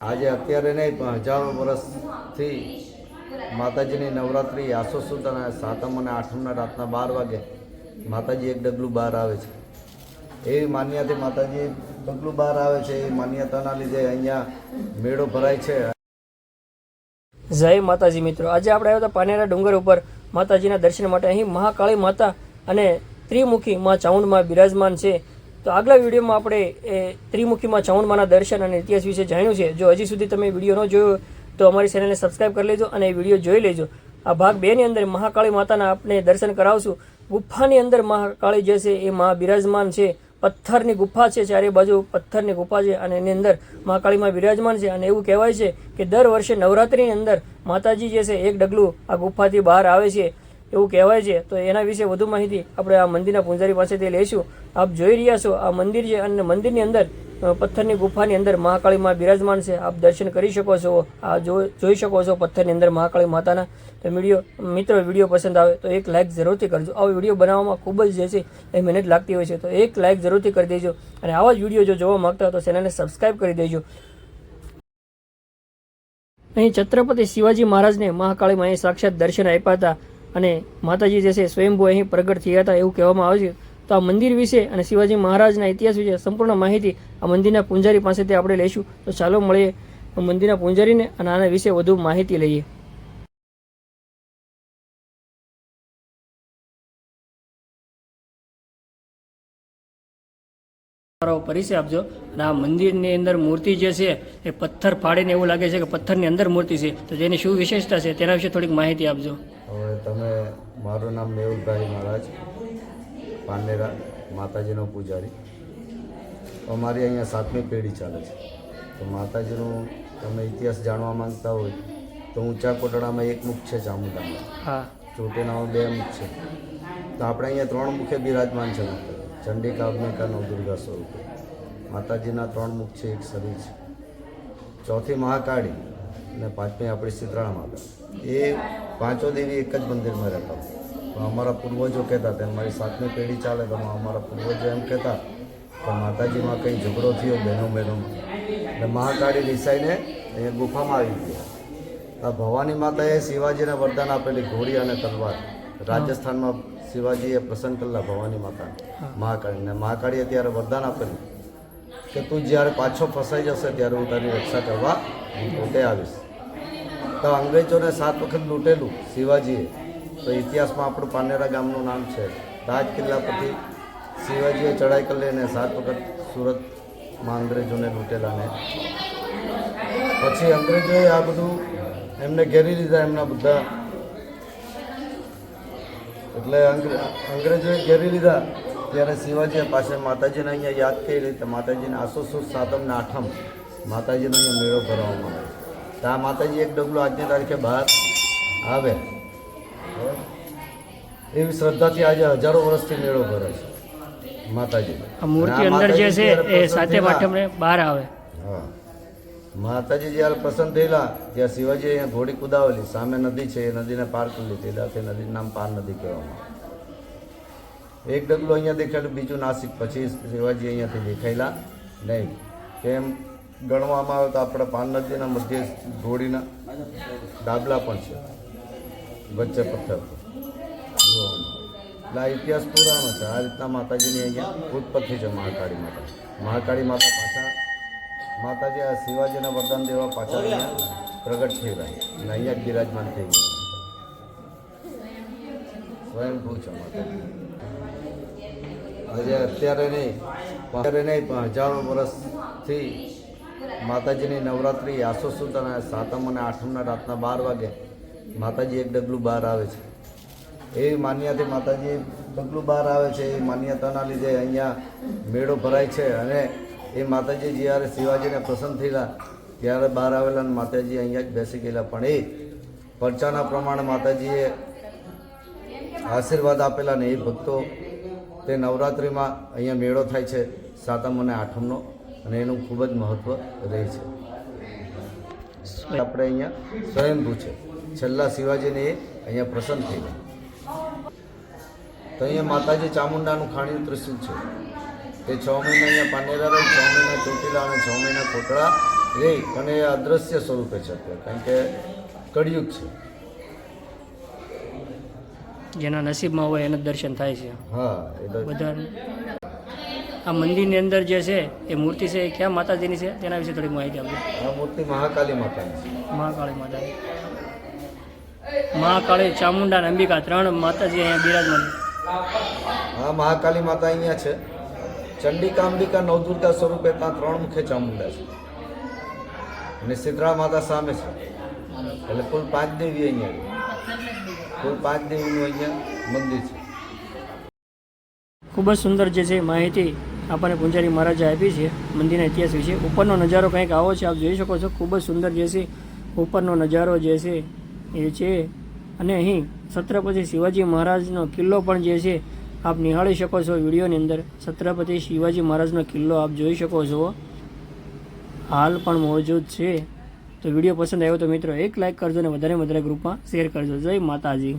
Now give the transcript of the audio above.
આજે અત્યારે નહીં, પણ હજારો વર્ષથી માતાજીની નવરાત્રિ આસો સુદ અને સાતમ અને આઠમના રાતના બાર વાગે માતાજી એક ડગલું બહાર આવે છે. એવી માન્યતાથી માતાજી ડગલું બહાર આવે છે, એ માન્યતાના લીધે અહીંયા મેળો ભરાય છે. જય માતાજી મિત્રો. આજે આપણે આવ્યા હતા પાનેરા ડુંગર ઉપર. માતાજીના દર્શન માટે અહીં મહાકાળી માતા અને ત્રિમુખી માં ચાઉંડમાં બિરાજમાન છે. તો આગલા વિડીયોમાં આપણે એ ત્રિમુખીમાં ચૌણમાના દર્શન અને ઇતિહાસ વિશે જાણ્યું છે. જો હજી સુધી તમે વીડિયો ન જોયો તો અમારી ચેનલને સબસ્ક્રાઈબ કરી લેજો અને વીડિયો જોઈ લેજો. આ ભાગ બે ની અંદર મહાકાળી માતાના આપણે દર્શન કરાવશું. ગુફાની અંદર મહાકાળી જે છે એ મહા બિરાજમાન છે. પથ્થરની ગુફા છે ચારે બાજુ પથ્થરની ગુફા છે અને એની અંદર મહાકાળીમાં બિરાજમાન છે. અને એવું કહેવાય છે કે દર વર્ષે નવરાત્રિની અંદર માતાજી જે છે એક ડગલું આ ગુફાથી બહાર આવે છે. એવું કહેવાય છે. તો એના વિશે વધુ માહિતી આપણે આ મંદિરના પૂંજારી પાસેથી લઈશું. આપ જોઈ રહ્યા છો, આ મંદિર છે અને મંદિરની અંદર પથ્થરની ગુફાની અંદર મહાકાળીમાં બિરાજમાન છે. આપ દર્શન કરી શકો છો, આ જોઈ શકો છો પથ્થરની અંદર મહાકાળી માતાના. તો વીડિયો, મિત્રો, વીડિયો પસંદ આવે તો એક લાઇક જરૂરથી કરજો. આવો વીડિયો બનાવવામાં ખૂબ જ જે છે એ મહેનત લાગતી હોય છે. તો એક લાઇક જરૂરથી કરી દેજો અને આવા જ વીડિયો જો જોવા માંગતા હોય તો ચેનલને સબસ્ક્રાઈબ કરી દેજો. અહીં છત્રપતિ શિવાજી મહારાજને મહાકાળીમાં અહીં સાક્ષાત દર્શન આપ્યા હતા. અને માતાજી જે છે, સ્વયંભૂ અહીં પ્રગટ થયા હતા એવું કહેવામાં આવે છે. તો આ મંદિર વિશે અને શિવાજી મહારાજના ઇતિહાસ વિશે સંપૂર્ણ માહિતી આ મંદિરના પૂંજારી પાસેથી આપણે લઈશું. તો ચાલો મળીએ મંદિરના પૂંજારીને અને આના વિશે વધુ માહિતી લઈએ. તમારો પરિચય આપજો. અને આ મંદિરની અંદર મૂર્તિ જે છે, એ પથ્થર ફાડીને એવું લાગે છે કે પથ્થરની અંદર મૂર્તિ છે. તો જેની શું વિશેષતા છે, તેના વિશે થોડીક માહિતી આપજો. હવે તમે મારું નામ મેહુલભાઈ મહારાજ પાનેરા માતાજીનો પૂજારી. અમારી અહીંયા સાતમી પેઢી ચાલે છે. તો માતાજીનું તમે ઇતિહાસ જાણવા માંગતા હોય તો ઊંચા કોટડામાં એક મુખ છે ચામુંડામાં. હા. ચોટીલામાં બે મુખ છે. તો આપણે અહીંયા ત્રણ મુખે બિરાજમાન છે ચંડિકા અગ્નિકા નવ દુર્ગા સ્વરૂપે. માતાજીના ત્રણ મુખ છે એક શરીર છે. ચોથી મહાકાળી. અને પાંચમી આપણી શીતળા માતા. એ પાંચો દેવી એક જ મંદિરમાં રહેતા. પણ અમારા પૂર્વજો કહેતા હતા મારી સાતમી પેઢી ચાલે તો અમારા પૂર્વજો એમ કહેતા કે માતાજીમાં કંઈ ઝઘડો થયો બહેનો બહેનોમાં? એટલે મહાકાળી રિસાઈને અહીંયા ગુફામાં આવી ગયા. આ ભવાની માતાએ શિવાજીને વરદાન આપેલી ઘોડી અને તલવાર. રાજસ્થાનમાં શિવાજીએ પ્રસન્ન કરેલા ભવાની માતા મહાકાળીને મહાકાળીએ ત્યારે વરદાન આપેલું. કે તું જ્યારે પાછો ફસાઈ જશે ત્યારે હું તારી રક્ષા કરવા પોતે આવીશ. તો અંગ્રેજોને સાત વખત લૂંટેલું શિવાજીએ. તો ઇતિહાસમાં આપણું પાનેરા ગામનું નામ છે તાજ કિલ્લા પરથી શિવાજીએ ચડાઈ કરી લઈને સાત વખત સુરતમાં અંગ્રેજોને લૂંટેલા ને. પછી અંગ્રેજોએ આ બધું એમને ઘેરી લીધા એમના બધા. એટલે અંગ્રેજોએ ઘેરી લીધા. ત્યારે શિવાજી પાસે માતાજીને અહીંયા યાદ કરી રીતે માતાજીને આસો સુદ સાતમ આઠમ માતાજીનો અહીંયા મેળો ભરવામાં આવે તો આ માતાજી એક ડગલું આજની તારીખે બહાર આવે? એવી શ્રદ્ધાથી આજે હજારો વર્ષથી મેળો ભરે છે માતાજી. મૂર્તિ અંદર જે છે એ સાતે આઠમને બહાર આવે. હા. માતાજી જ્યારે પ્રસન્ન થયેલા ત્યાં શિવાજી અહીંયા ઘોડી કુદાવેલી. સામે નદી છે એ નદીને પાર કરી લીધી. ત્યાંથી નદીનું નામ પાર નદી કહેવામાં આવે. એક ડગલું અહીંયા દેખાયું બીજું નાસિક. પછી શિવાજી અહીંયાથી દેખાયેલા નહીં. તેમ ગણવામાં આવે તો આપણા પાન નદીના મધ્ય ઘોડીના ડાબલા પણ છે. વચ્ચે પથ્થર. એટલે આ ઇતિહાસ પુરાણો છે. આ રીતના માતાજીની અહીંયા ઉત્પત્તિ છે મહાકાળી માતા. મહાકાળી માતા પાછા માતાજી આ શિવાજીના વરદાન દેવા પાછા પ્રગટ થઈ રહ્યા અને અહીંયા બિરાજમાન થઈ ગયા સ્વયંભૂ છે માતાજી. આજે અત્યારે નહીં અત્યારે નહીં, પણ હજારો વર્ષથી માતાજીની નવરાત્રિ આસો સુદ અને સાતમ અને આઠમના રાતના બાર વાગે માતાજી એક ડગલું બહાર આવે છે. એવી માન્યતાથી માતાજી ડગલું બહાર આવે છે, એ માન્યતાના લીધે અહીંયા મેળો ભરાય છે અને એ માતાજી જ્યારે શિવાજીને પ્રસન્ન થયેલા, ત્યારે બહાર આવેલા અને માતાજી અહીંયા જ બેસી ગયેલા. પણ એ પરચાના પ્રમાણે માતાજીએ આશીર્વાદ આપેલા ને એ ભક્તો તે નવરાત્રિમાં અહીંયા મેળો થાય છે, સાતમ અને આઠમનો, અને એનું ખૂબ જ મહત્ત્વ રહે છે. આપણે અહીંયા સ્વયંભૂ છે. છેલ્લા શિવાજીને એ અહીંયા પ્રસન્ન થઈ ગયા. તો અહીંયા માતાજી ચામુંડાનું ખાણીયું ત્રિશુલ છે. તે છ મહિના અહીંયા પાનેરા રહી, છ મહિના ચોટીલા અને છ મહિના કોટડા રહી, અને એ અદ્રશ્ય સ્વરૂપે છે કારણ કે કળિયુગ છે. જેના નસીબમાં હોય એના દર્શન થાય છે. બધા આ મંદિરની અંદર જે છે એ મૂર્તિ છે એ ક્યાં માતાજીની છે? તેના વિશે થોડીક માહિતી આપજો. આ મૂર્તિ મહાકાલી માતાની મહાકાળી માતા મહાકાળી ચામુંડા અને અંબિકા ત્રણ માતાજી અહીંયા બિરાજમાન હા મહાકાલી માતા અહીંયા છે. ચંડિકા અંબિકા નવદુર્ગા સ્વરૂપે ત્યાં ત્રણ મુખે ચામુંડા છે. અને સિદ્ધરા માતા સામે છે. એટલે કુલ પાંચ દેવી અહીંયા ખૂબ જ સુંદર જે છે માહિતી આપણને પૂંજારી મહારાજે આપી છે મંદિરના ઇતિહાસ વિશે. ઉપરનો નજારો કંઈક આવો છે, આપ જોઈ શકો છો, ખૂબ જ સુંદર જે છે ઉપરનો નજારો જે છે એ છે. અને અહીં છત્રપતિ શિવાજી મહારાજનો કિલ્લો પણ જે છે આપ નિહાળી શકો છો વિડીયોની અંદર. છત્રપતિ શિવાજી મહારાજનો કિલ્લો આપ જોઈ શકો છો. હાલ પણ મોજૂદ છે. તો વીડિયો પસંદ આવ્યો તો મિત્રો એક લાઇક કરજો અને વધારે વધારે ગ્રુપમાં શેર કરજો. જય માતાજી.